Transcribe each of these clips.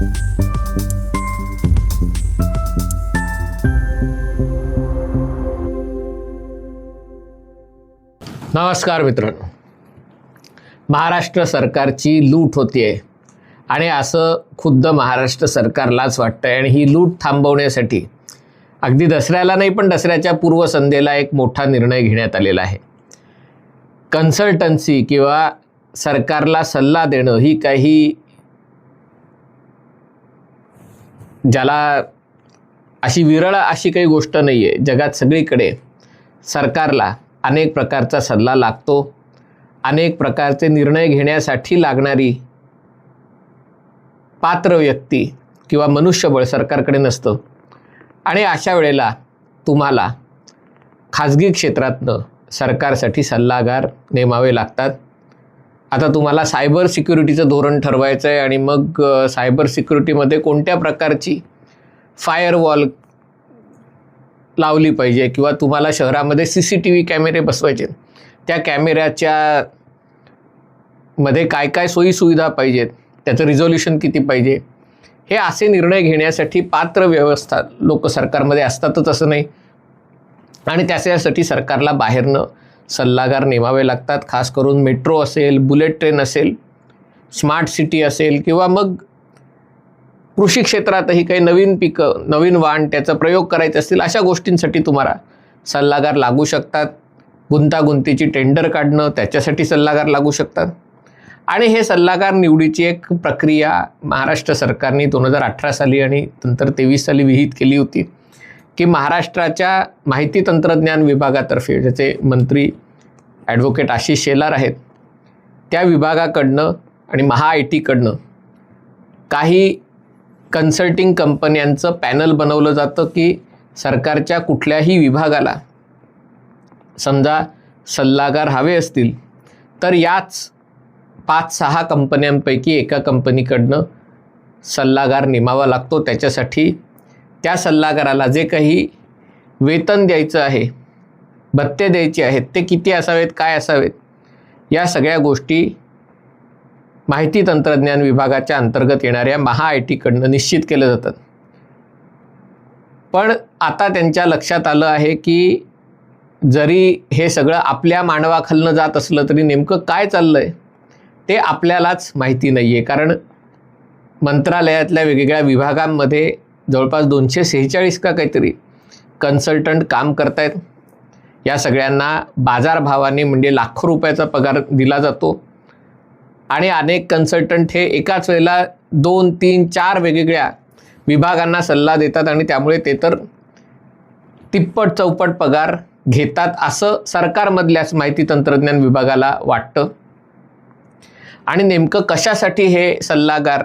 नमस्कार मित्रांनो. महाराष्ट्र सरकारची लूट होतीये. आणि असं खुद्द महाराष्ट्र सरकारलाच वाटतंय. आणि ही लूट थांबवण्यासाठी अगदी दसऱ्याला नाही पण दसऱ्याच्या पूर्वसंध्येला एक मोठा निर्णय घेण्यात आलेला आहे. कन्सल्टन्सी किंवा सरकारला सल्ला देणं ही काही ज्याला अशी विरळ अशी काही गोष्ट नाही आहे जगात सगळीकडे सरकारला अनेक प्रकारचा सल्ला लागतो. अनेक प्रकारचे निर्णय घेण्यासाठी लागणारी पात्र व्यक्ती किंवा मनुष्यबळ सरकारकडे नसतं. आणि अशा वेळेला तुम्हाला खाजगी क्षेत्रातनं सरकारसाठी सल्लागार नेमावे लागतात. आता तुम्हाला सायबर सिक्युरिटीचं धोरण ठरवायचं आहे आणि मग सायबर सिक्युरिटीमध्ये कोणत्या प्रकारची फायरवॉल लावली पाहिजे किंवा तुम्हाला शहरामध्ये सी सी टी व्ही कॅमेरे बसवायचे? त्या कॅमेऱ्याच्या मध्ये काय काय सोयीसुविधा पाहिजेत? त्याचं रिझोल्युशन किती पाहिजे? हे असे निर्णय घेण्यासाठी पात्र व्यवस्था लोक सरकारमध्ये असतातच असं नाही. आणि त्याच्यासाठी सरकारला बाहेरनं सल्लागार नेमावे लागतात. खास करून मेट्रो असेल बुलेट ट्रेन असेल स्मार्ट सिटी असेल किंवा मग कृषी क्षेत्रातही काही नवीन पिकं नवीन वाण त्याचा प्रयोग करायचे असतील अशा गोष्टींसाठी तुम्हाला सल्लागार लागू शकतात. गुंतागुंतीची टेंडर काढणं त्याच्यासाठी सल्लागार लागू शकतात. आणि हे सल्लागार निवडीची एक प्रक्रिया महाराष्ट्र सरकारने दोन हजार अठरा साली आणि नंतर तेवीस साली विहित केली होती. की महाराष्ट्राच्या माहिती तंत्रज्ञान विभागातर्फे ज्याचे मंत्री ॲडव्होकेट आशिष शेलार आहेत त्या विभागाकडनं आणि महा आय टीकडनं काही कन्सल्टिंग कंपन्यांचं पॅनल बनवलं जातं की सरकारच्या कुठल्याही विभागाला समजा सल्लागार हवे असतील तर याच पाच सहा कंपन्यांपैकी एका कंपनीकडनं सल्लागार नेमावा लागतो. त्याच्यासाठी त्या सल्लागाराला जे काही वेतन द्यायचं आहे भत्ते द्यायचे आहेत ते किती असावेत काय असावेत या सगळ्या गोष्टी माहिती तंत्रज्ञान विभागाच्या अंतर्गत येणाऱ्या महा आय टीकडनं निश्चित केलं जातात पण आता त्यांच्या लक्षात आलं आहे की जरी हे सगळं आपल्या मानवाखालनं जात असलं तरी नेमकं काय चाललं आहे ते आपल्यालाच माहिती नाही आहे कारण मंत्रालयातल्या वेगवेगळ्या विभागांमध्ये जवळपास दोनशे सेहेचाळीस का काहीतरी कन्सल्टंट काम करतायत. या सगळ्यांना बाजारभावाने म्हणजे लाखो रुपयाचा पगार दिला जातो. आणि अनेक कन्सल्टंट हे एकाच वेळेला दोन तीन चार वेगवेगळ्या विभागांना सल्ला देतात आणि त्यामुळे ते तर तिप्पट चौपट पगार घेतात असं सरकारमधल्याच माहिती तंत्रज्ञान विभागाला वाटतं. आणि नेमकं कशासाठी हे सल्लागार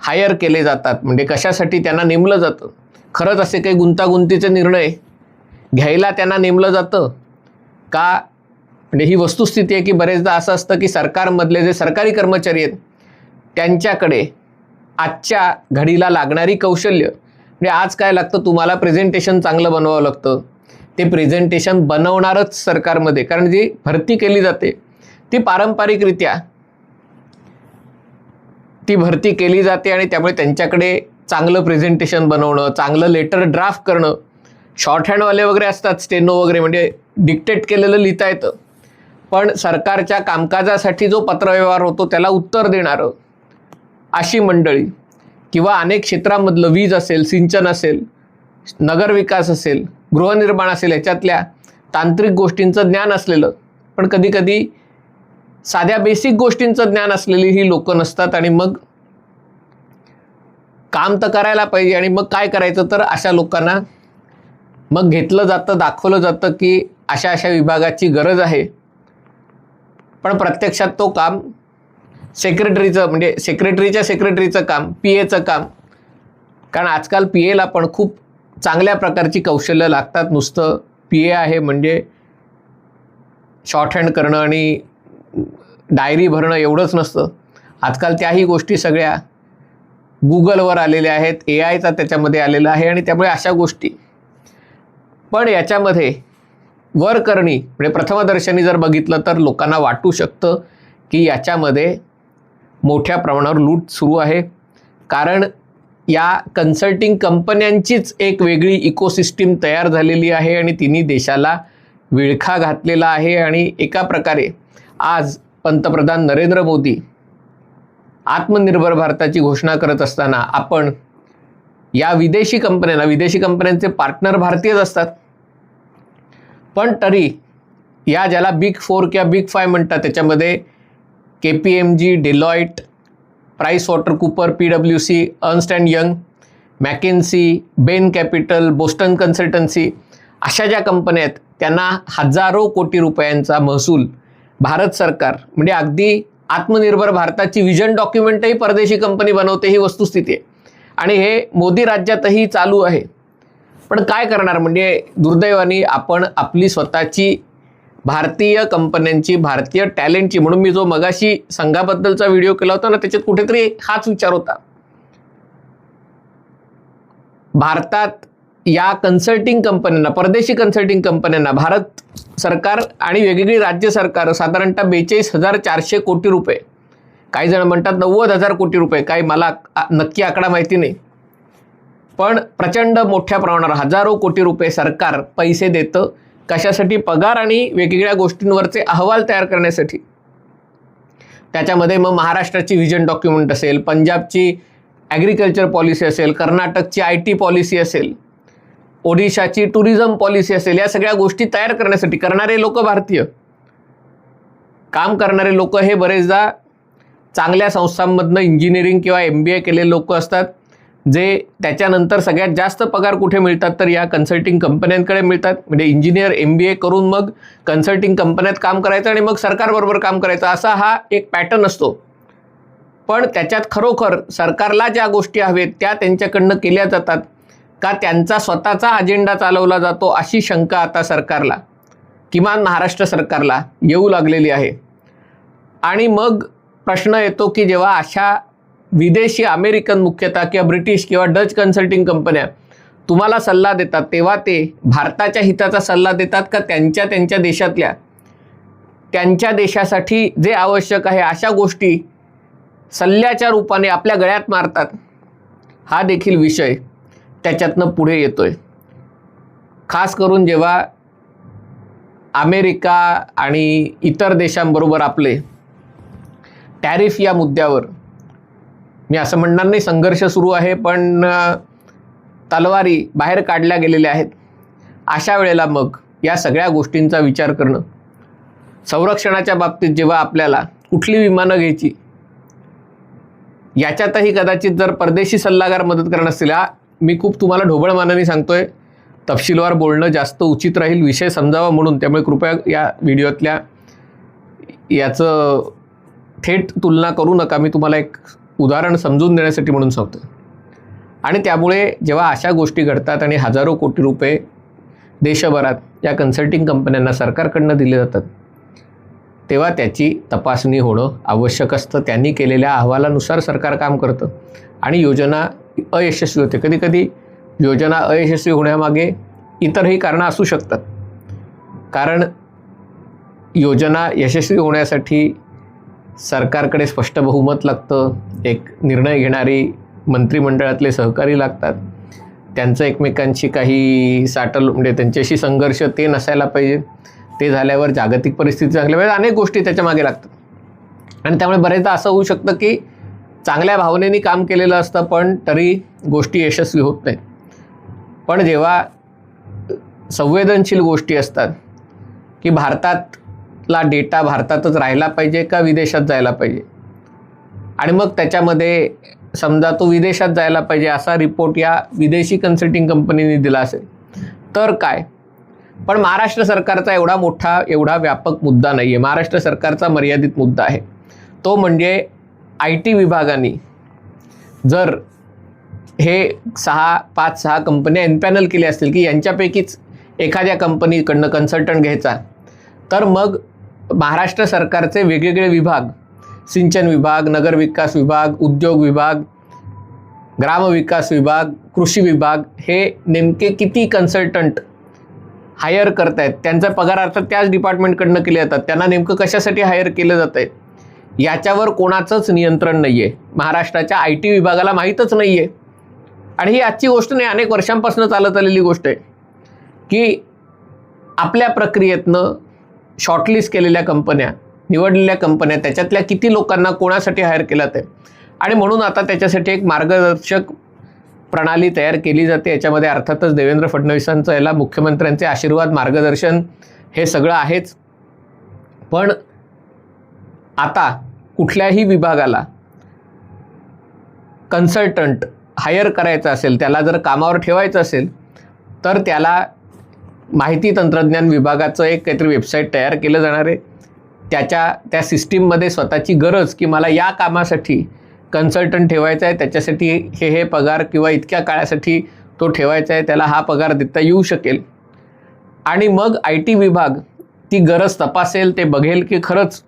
हायर केले जातात. म्हणजे कशासाठी त्यांना नेमलं जातं? खरंच असे काही गुंतागुंतीचे निर्णय घ्यायला त्यांना नेमलं जातं? का? म्हणजे ही वस्तुस्थिती आहे की बरेचदा असं असतं की सरकारमधले जे सरकारी कर्मचारी आहेत त्यांच्याकडे आजच्या घडीला लागणारी कौशल्य. म्हणजे आज काय लागतं? तुम्हाला प्रेझेंटेशन चांगलं बनवावं लागतं. ते प्रेझेंटेशन बनवणारच सरकारमध्ये. कारण जी भरती केली जाते ती पारंपरिकरित्या ती भरती केली जाते आणि त्यामुळे त्यांच्याकडे चांगलं प्रेझेंटेशन बनवणं चांगलं लेटर ड्राफ्ट करणं शॉर्ट हँडवाले वगैरे असतात स्टेनो वगैरे म्हणजे डिक्टेट केलेलं लिहिता येतं. पण सरकारच्या कामकाजासाठी जो पत्रव्यवहार होतो त्याला उत्तर देणारं अशी मंडळी किंवा अनेक क्षेत्रामधलं वीज असेल सिंचन असेल नगरविकास असेल गृहनिर्माण असेल याच्यातल्या तांत्रिक गोष्टींचं ज्ञान असलेलं पण कधीकधी साध्या बेसिक गोष्टींचं ज्ञान असलेली ही लोकं नसतात आणि मग काम तर करायला पाहिजे आणि मग काय करायचं तर अशा लोकांना मग घेतलं जातं दाखवलं जातं की अशा अशा विभागाची गरज आहे. पण प्रत्यक्षात तो काम सेक्रेटरीचं म्हणजे सेक्रेटरीच्या सेक्रेटरीचं काम पी एचं काम कारण आजकाल पी एला पण खूप चांगल्या प्रकारची कौशल्य लागतात. नुसतं पी ए आहे म्हणजे शॉर्ट हँड करणं आणि डायरी भरणं एवढंच नसतं. आजकाल त्याही गोष्टी सगळ्या गुगलवर आलेल्या आहेत ए आयचा त्याच्यामध्ये आलेला आहे आणि त्यामुळे अशा गोष्टी. पण याच्यामध्ये वर करणी म्हणजे प्रथमदर्शनी जर बघितलं तर लोकांना वाटू शकतं की याच्यामध्ये मोठ्या प्रमाणावर लूट सुरू आहे. कारण या कन्सल्टिंग कंपन्यांचीच एक वेगळी इकोसिस्टीम तयार झालेली आहे आणि तिने देशाला विळखा घातलेला आहे आणि एका प्रकारे आज पंतप्रधान नरेंद्र मोदी आत्मनिर्भर भारताची घोषणा करत असताना आपण या विदेशी कंपन्यांना विदेशी कंपन्यांचे पार्टनर भारतीयच असतात. पण तरी या ज्याला बिग फोर किंवा बिग फाय म्हणतात त्याच्यामध्ये K P M G Deloitte price water cooper P W C Ernst and Young McKinsey Bain Capital Boston consultancy अशा ज्या कंपन्या आहेत त्यांना हजारो कोटी रुपयांचा महसूल भारत सरकार म्हणजे अगदी आत्मनिर्भर भारताची विजन डॉक्युमेंटही परदेशी कंपनी बनवते ही वस्तुस्थिती आहे. आणि हे मोदी राज्यातही चालू आहे. पण काय करणार? म्हणजे दुर्दैवाने आपण आपली स्वतःची भारतीय कंपन्यांची भारतीय टॅलेंटची म्हणून मी जो मगाशी संघाबद्दलचा व्हिडिओ केला होता ना त्याच्यात कुठेतरी हाच विचार होता. भारतात या कन्सल्टिंग कंपन्यांना परदेशी कन्सल्टिंग कंपन्यांना भारत सरकार आणि वेगवेगळी राज्य सरकार साधारणतः बेचाळीस हजार चारशे कोटी रुपये. काही जण म्हणतात नव्वद हजार कोटी रुपये काही मला आ- नक्की आकडा माहिती नाही. पण प्रचंड मोठ्या प्रमाणावर हजारो कोटी रुपये सरकार पैसे देतं कशासाठी? पगार आणि वेगवेगळ्या गोष्टींवरचे अहवाल तयार करण्यासाठी. त्याच्यामध्ये मग महाराष्ट्राची व्हिजन डॉक्युमेंट असेल पंजाबची ॲग्रिकल्चर पॉलिसी असेल कर्नाटकची आय टी पॉलिसी असेल ओडिशाची टुरिझम पॉलिसी असेल या सगळ्या गोष्टी तयार करण्यासाठी करणारे लोक भारतीय. काम करणारे लोक हे बरेचदा चांगल्या संस्थांमधनं इंजिनिअरिंग किंवा एम बी ए केलेले लोक असतात जे त्याच्यानंतर सगळ्यात जास्त पगार कुठे मिळतात तर या कन्सल्टिंग कंपन्यांकडे मिळतात. म्हणजे इंजिनियर एम बी ए करून मग कन्सल्टिंग कंपन्यात काम करायचं आणि मग सरकारबरोबर काम करायचं असा हा एक पॅटर्न असतो. पण त्याच्यात खरोखर सरकारला ज्या गोष्टी हवेत त्या त्यांच्याकडनं केल्या जातात. का त्यांचा स्वतःचा अजेंडा चालवला जातो अशी शंका आता सरकारला किमान महाराष्ट्र सरकारला येऊ लागलेली आहे. आणि मग प्रश्न येतो की जेव्हा अशा विदेशी अमेरिकन मुख्यतः किंवा ब्रिटिश किंवा डच कन्सल्टिंग कंपन्या तुम्हाला सल्ला देतात तेव्हा ते भारताच्या हिताचा सल्ला देतात का त्यांच्या त्यांच्या देशातल्या? त्यांच्या देशासाठी जे आवश्यक आहे अशा गोष्टी सल्ल्याच्या रूपाने आपल्या गळ्यात मारतात. हा देखील विषय. त्याच्यातनं पुढे येतोय. खास करून जेव्हा अमेरिका आणि इतर देशांबरोबर आपले टॅरिफ या मुद्द्यावर मी असं म्हणणार नाही संघर्ष सुरू आहे पण तलवारी बाहेर काढल्या गेलेल्या आहेत. अशा वेळेला मग या सगळ्या गोष्टींचा विचार करणं संरक्षणाच्या बाबतीत जेव्हा आपल्याला कुठली विमानं घ्यायची याच्यातही कदाचित जर परदेशी सल्लागार मदत करणार असतील हा मी खूप तुम्हाला ढोबळ मानाने सांगतोय तपशीलवार बोलणं जास्त उचित राहील विषय समजावा म्हणून. त्यामुळे कृपया या व्हिडिओतल्या याचं थेट तुलना करू नका. मी तुम्हाला एक उदाहरण समजून देण्यासाठी म्हणून सांगतो आणि त्यामुळे जेव्हा अशा गोष्टी घडतात आणि हजारो कोटी रुपये देशभरात या कन्सल्टिंग कंपन्यांना सरकारकडनं दिले जातात तेव्हा त्याची तपासणी होणं आवश्यक असतं. त्यांनी केलेल्या अहवालानुसार सरकार काम करतं. आणि योजना अयशस्वी होते. कधीकधी योजना अयशस्वी होण्यामागे इतरही कारणं असू शकतात. कारण योजना यशस्वी होण्यासाठी सरकारकडे स्पष्ट बहुमत लागतं. एक निर्णय घेणारी मंत्रिमंडळातले सहकारी लागतात. त्यांचं एकमेकांशी काही साटल म्हणजे त्यांच्याशी संघर्ष ते नसायला पाहिजे. ते झाल्यावर जागतिक परिस्थिती चांगल्या वेळेस अनेक गोष्टी त्याच्यामागे लागतात. आणि त्यामुळे बरेचदा असं होऊ शकतं की चांगल्या भावनेने काम केलेलं असतं पण तरी गोष्टी यशस्वी होत नाहीत. पण जेव्हा संवेदनशील गोष्टी असतात की भारतातला डेटा भारतातच राहिला पाहिजे का विदेशात जायला पाहिजे? आणि मग त्याच्यामध्ये समजा तो विदेशात जायला पाहिजे असा रिपोर्ट या विदेशी कन्सल्टिंग कंपनीने दिला असेल तर काय? पण महाराष्ट्र सरकारचा एवढा मोठा एवढा व्यापक मुद्दा नाही आहे महाराष्ट्र सरकारचा मर्यादित मुद्दा आहे. तो म्हणजे आय टी विभागाने जर हे सहा पाच सहा कंपन्या एनपॅनल केल्या असतील की यांच्यापैकीच एखाद्या कंपनीकडनं कन्सल्टंट घ्यायचा तर मग महाराष्ट्र सरकारचे वेगवेगळे विभाग सिंचन विभाग नगर विकास विभाग उद्योग विभाग ग्रामविकास विभाग कृषी विभाग हे नेमके किती कन्सल्टंट हायर करतायत त्यांचा पगार अर्थात त्याच डिपार्टमेंटकडनं केले जातात त्यांना नेमकं कशासाठी हायर केलं जात आहे याच्यावर कोणाचंच नियंत्रण नाही आहे महाराष्ट्राच्या आय टी विभागाला माहीतच नाही आहे आणि ही आजची गोष्ट नाही अनेक वर्षांपासून चालत आलेली गोष्ट आहे. की आपल्या प्रक्रियेतनं शॉर्टलिस्ट केलेल्या कंपन्या निवडलेल्या कंपन्या त्याच्यातल्या किती लोकांना कोणासाठी हायर केलं ते आणि म्हणून आता त्याच्यासाठी एक मार्गदर्शक प्रणाली तयार केली जाते. याच्यामध्ये अर्थातच देवेंद्र फडणवीसांचं याला मुख्यमंत्र्यांचे आशीर्वाद मार्गदर्शन हे सगळं आहेच. पण आता कुठल्याही विभागाला कन्सल्टंट हायर करायचं असेल त्याला जर कामावर ठेवायचं असेल तर त्याला माहिती तंत्रज्ञान विभागाचं एक काहीतरी वेबसाईट तयार केलं जाणार आहे. त्याच्या त्या सिस्टीममध्ये स्वतःची गरज की मला या कामासाठी कन्सल्टंट ठेवायचा आहे त्याच्यासाठी हे हे पगार किंवा इतक्या काळासाठी तो ठेवायचा आहे त्याला हा पगार देता येऊ शकेल. आणि मग आय टी विभाग ती गरज तपासेल ते बघेल की खरंच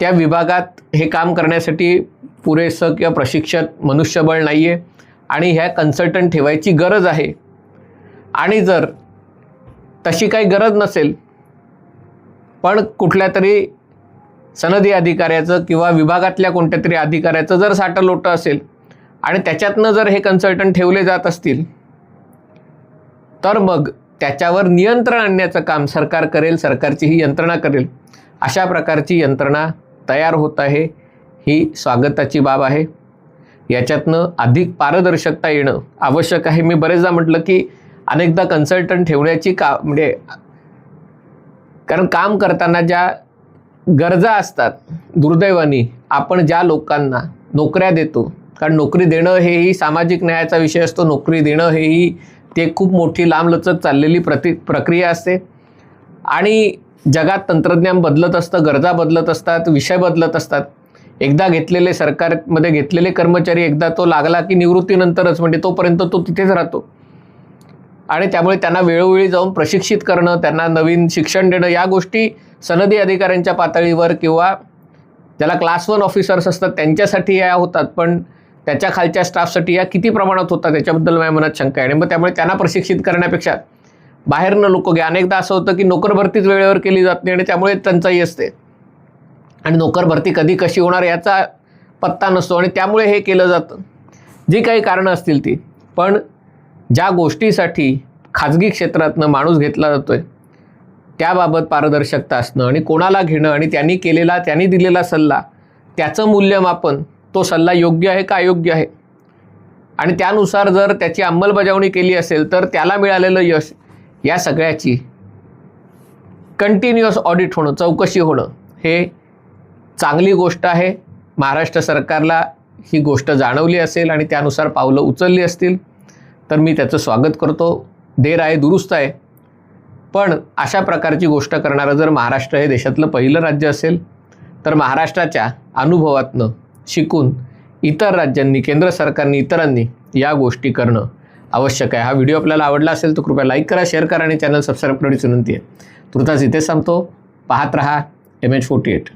त्या विभागात हे काम करण्यासाठी पुरेसं किंवा प्रशिक्षक मनुष्यबळ नाही आहे आणि ह्या कन्सल्टंट ठेवायची गरज आहे. आणि जर तशी काही गरज नसेल पण कुठल्या तरी सनदी अधिकाऱ्याचं किंवा विभागातल्या कोणत्या तरी अधिकाऱ्याचं जर साठं लोटं असेल आणि त्याच्यातनं जर हे कन्सल्टंट ठेवले जात असतील तर मग त्याच्यावर नियंत्रण आणण्याचं काम सरकार करेल सरकारची ही यंत्रणा करेल. अशा प्रकारची यंत्रणा तयार होत आहे ही स्वागताची बाब आहे. याच्यातनं अधिक पारदर्शकता येणं आवश्यक आहे. मी बरेचदा म्हटलं की अनेकदा कन्सल्टंट ठेवण्याची का म्हणजे कारण काम करताना ज्या गरजा असतात दुर्दैवानी आपण ज्या लोकांना नोकऱ्या देतो कारण नोकरी देणं हेही सामाजिक न्यायाचा विषय असतो. नोकरी देणं हेही ते खूप मोठी लांबलचक चाललेली प्रति प्रक्रिया असते. आणि जगात तंत्रज्ञान बदलत असतं गरजा बदलत असतात विषय बदलत असतात. एकदा घेतलेले सरकारमध्ये घेतलेले कर्मचारी एकदा तो लागला की निवृत्तीनंतरच म्हणजे तोपर्यंत तो तिथेच राहतो. आणि त्यामुळे त्यांना वेळोवेळी जाऊन प्रशिक्षित करणं त्यांना नवीन शिक्षण देणं या गोष्टी सनदी अधिकाऱ्यांच्या पातळीवर किंवा ज्याला क्लास वन ऑफिसर्स असतात त्यांच्यासाठी या होतात पण त्याच्या खालच्या स्टाफसाठी या किती प्रमाणात होतात त्याच्याबद्दल माझ्या मनात शंका आहे. आणि मग त्यामुळे त्यांना प्रशिक्षित करण्यापेक्षा बाहेरनं लोक घ्या अनेकदा असं होतं की नोकर भरतीच वेळेवर केली जात नाही आणि त्यामुळे टंचाई असते. आणि नोकर भरती कधी कशी होणार याचा पत्ता नसतो आणि त्यामुळे हे केलं जातं. जी काही कारणं असतील ती. पण ज्या गोष्टीसाठी खाजगी क्षेत्रातनं माणूस घेतला जातो आहे त्याबाबत पारदर्शकता असणं आणि कोणाला घेणं आणि त्यांनी केलेला त्यांनी दिलेला सल्ला त्याचं मूल्यमापन तो सल्ला योग्य आहे का अयोग्य आहे? आणि त्यानुसार जर त्याची अंमलबजावणी केली असेल तर त्याला मिळालेलं यश या सगळ्याची कंटिन्युअस ऑडिट होणं चौकशी होणं हे चांगली गोष्ट आहे. महाराष्ट्र सरकारला ही गोष्ट जाणवली असेल आणि त्यानुसार पावलं उचलली असतील तर मी त्याचं स्वागत करतो. देर आहे दुरुस्त आहे. पण अशा प्रकारची गोष्ट करणारं जर महाराष्ट्र हे देशातलं पहिलं राज्य असेल तर महाराष्ट्राच्या अनुभवातनं शिकून इतर राज्यांनी केंद्र सरकारने इतरांनी या गोष्टी करणं आवश्यक आहे. हा व्हिडिओ आपल्याला आवडला असेल तर कृपया लाईक करा शेअर करा आणि चॅनल सबस्क्राईब करण्याची विनंती आहे. तुर्तास इथेच सांगतो पाहत रहा एम एच फोर्टी एट